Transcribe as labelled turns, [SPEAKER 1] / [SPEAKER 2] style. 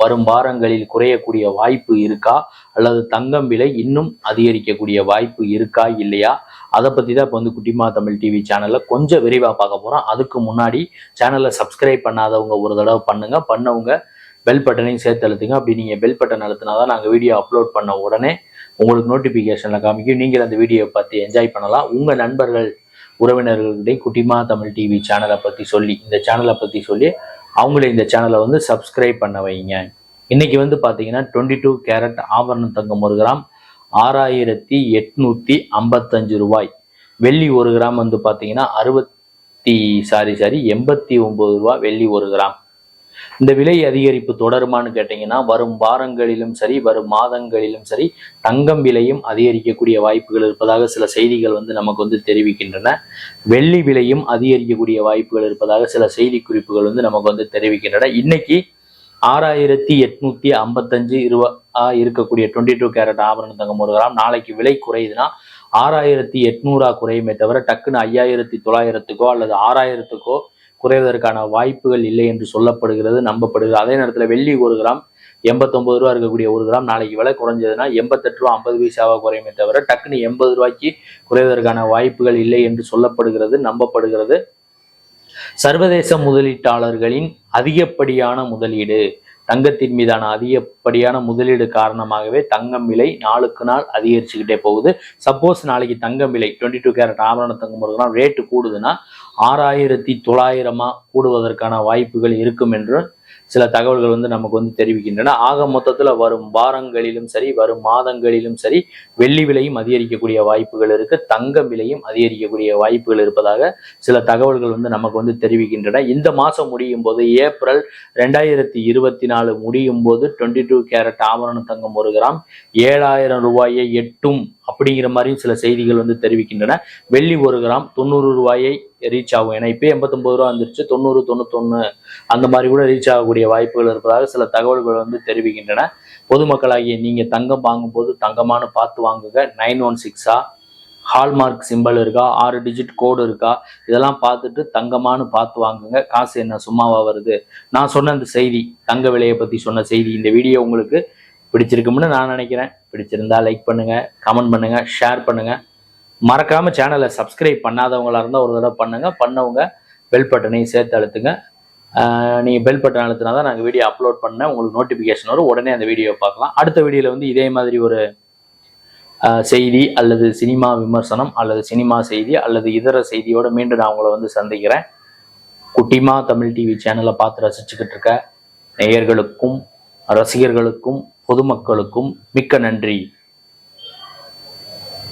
[SPEAKER 1] வரும் வாரங்களில் குறையக்கூடிய வாய்ப்பு இருக்கா? அல்லது தங்கம் விலை இன்னும் அதிகரிக்கக்கூடிய வாய்ப்பு இருக்கா? இல்லையா? அதை பத்தி தான் இப்போ வந்து குட்டிமா தமிழ் டிவி சேனல்ல கொஞ்சம் விரிவா பார்க்க போறோம். அதுக்கு முன்னாடி சேனலை சப்ஸ்கிரைப் பண்ணாதவங்க ஒரு தடவை பண்ணுங்க. பண்ணவங்க பெல் பட்டனையும் சேர்த்து அழுத்துங்க. அப்படி நீங்கள் பெல் பட்டன் அழுத்தினா தான் நாங்கள் வீடியோ அப்லோட் பண்ண உடனே உங்களுக்கு நோட்டிஃபிகேஷனில் காமிக்கும். நீங்கள் அந்த வீடியோவை பார்த்து என்ஜாய் பண்ணலாம். உங்கள் நண்பர்கள் உறவினர்களுடைய குட்டிமா தமிழ் டிவி சேனலை பற்றி சொல்லி இந்த சேனலை பற்றி சொல்லி அவங்களே இந்த சேனலை வந்து சப்ஸ்கிரைப் பண்ண வைங்க. இன்னைக்கு வந்து பார்த்தீங்கன்னா டுவெண்ட்டி டூ கேரட் ஆபரண தங்கம் ஒரு கிராம் ஆறாயிரத்தி எட்நூற்றி ஐம்பத்தஞ்சு ரூபாய். வெள்ளி ஒரு கிராம் வந்து பார்த்தீங்கன்னா அறுபத்தி சாரி சாரி எண்பத்தி ஒம்பது ரூபா வெள்ளி ஒரு கிராம். இந்த விலை அதிகரிப்பு தொடருமான்னு கேட்டிங்கன்னா வரும் வாரங்களிலும் சரி வரும் மாதங்களிலும் சரி தங்கம் விலையும் அதிகரிக்கக்கூடிய வாய்ப்புகள் இருப்பதாக சில செய்திகள் வந்து நமக்கு வந்து தெரிவிக்கின்றன. வெள்ளி விலையும் அதிகரிக்கக்கூடிய வாய்ப்புகள் இருப்பதாக சில செய்தி குறிப்புகள் வந்து நமக்கு வந்து தெரிவிக்கின்றன. இன்னைக்கு ஆறாயிரத்தி எட்நூத்தி ஐம்பத்தஞ்சு இருவா இருக்கக்கூடிய டுவெண்ட்டி டூ கேரட் ஆபரண தங்கம் ஒரு கிராம். நாளைக்கு விலை குறையுதுன்னா ஆறாயிரத்தி எட்நூறா குறையுமே தவிர டக்குன்னு ஐயாயிரத்தி தொள்ளாயிரத்துக்கோ அல்லது ஆறாயிரத்துக்கோ குறைவதற்கான வாய்ப்புகள் இல்லை என்று சொல்லப்படுகிறது நம்பப்படுகிறது. அதே நேரத்தில் வெள்ளி ஒரு கிராம் எண்பத்தொம்பது ரூபா இருக்கக்கூடிய ஒரு கிராம் நாளைக்கு விலை குறைஞ்சதுன்னா எண்பத்தெட்டு ரூபா ஐம்பது பைசாவாக குறையுமே தவிர டக்குன்னு எண்பது ரூபாய்க்கு குறைவதற்கான வாய்ப்புகள் இல்லை என்று சொல்லப்படுகிறது நம்பப்படுகிறது. சர்வதேச முதலீட்டாளர்களின் அதிகப்படியான முதலீடு தங்கத்தின் மீதான அதிகப்படியான முதலீடு காரணமாகவே தங்கம் விலை நாளுக்கு நாள் அதிகரிச்சுக்கிட்டே போகுது. சப்போஸ் நாளைக்கு தங்கம் விலை டுவெண்ட்டி டூ கேரட் ஆபரண தங்கம் ஒரு கிராம் ரேட்டு கூடுதுன்னா ஆறாயிரத்தி தொள்ளாயிரமா கூடுவதற்கான வாய்ப்புகள் இருக்கும் என்று சில தகவல்கள் வந்து நமக்கு வந்து தெரிவிக்கின்றன. ஆக மொத்தத்தில் வரும் வாரங்களிலும் சரி வரும் மாதங்களிலும் சரி வெள்ளி விலையும் அதிகரிக்கக்கூடிய வாய்ப்புகள் இருக்கு. தங்கம் விலையும் அதிகரிக்கக்கூடிய வாய்ப்புகள் இருப்பதாக சில தகவல்கள் வந்து நமக்கு வந்து தெரிவிக்கின்றன. இந்த மாசம் முடியும் போது ஏப்ரல் ரெண்டாயிரத்தி இருபத்தி நாலு முடியும் போது டுவெண்ட்டி டூ கேரட் ஆபரண தங்கம் ஒரு கிராம் ஏழாயிரம் ரூபாயை எட்டும் அப்படிங்கிற மாதிரியும் சில செய்திகள் வந்து தெரிவிக்கின்றன. வெள்ளி ஒரு கிராம் தொண்ணூறு ரூபாயை ரீச் ஆகும். ஏன்னா இப்போ எண்பத்தொம்பது ரூபா வந்துருச்சு. தொண்ணூறு தொண்ணூத்தொன்று அந்த மாதிரி கூட ரீச் ஆகும். ஆகக்கூடிய வாய்ப்புகள் இருப்பதாக சில தகவல்கள் வந்து தெரிவிக்கின்றன. பொதுமக்களாகிய நீங்கள் தங்கம் வாங்கும்போது தங்கமானு பார்த்து வாங்குங்க. நைன் ஒன் சிக்ஸா ஹால்மார்க் சிம்பிள் இருக்கா? ஆறு டிஜிட் கோடு இருக்கா? இதெல்லாம் பார்த்துட்டு தங்கமானு பார்த்து வாங்குங்க. காசு என்ன? சும்மாவா வருது? நான் சொன்ன அந்த செய்தி தங்க விலையை பற்றி சொன்ன செய்தி இந்த வீடியோ உங்களுக்கு பிடிச்சிருக்கும்னு நான் நினைக்கிறேன். பிடிச்சிருந்தா லைக் பண்ணுங்க கமெண்ட் பண்ணுங்க ஷேர் பண்ணுங்க. மறக்காம சேனலை சப்ஸ்கிரைப் பண்ணாதவங்களா இருந்தால் ஒரு தடவை பண்ணுங்க. பண்ணவங்க பெல் பட்டனையும் சேர்த்து அழுத்துங்க. நீங்கள் பெல் பட்டன் அழுத்தினா தான் நாங்கள் வீடியோ அப்லோட் பண்ண உங்களுக்கு நோட்டிஃபிகேஷன் வரும். உடனே அந்த வீடியோவை பார்க்கலாம். அடுத்த வீடியோவில் வந்து இதே மாதிரி ஒரு செய்தி அல்லது சினிமா விமர்சனம் அல்லது சினிமா செய்தி அல்லது இதர செய்தியோட மீண்டும் நான் உங்களை வந்து சந்திக்கிறேன். குட்டிமா தமிழ் டிவி சேனலை பார்த்து ரசிச்சுக்கிட்டு இருக்க நேயர்களுக்கும் ரசிகர்களுக்கும் பொதுமக்களுக்கும் மிக்க நன்றி.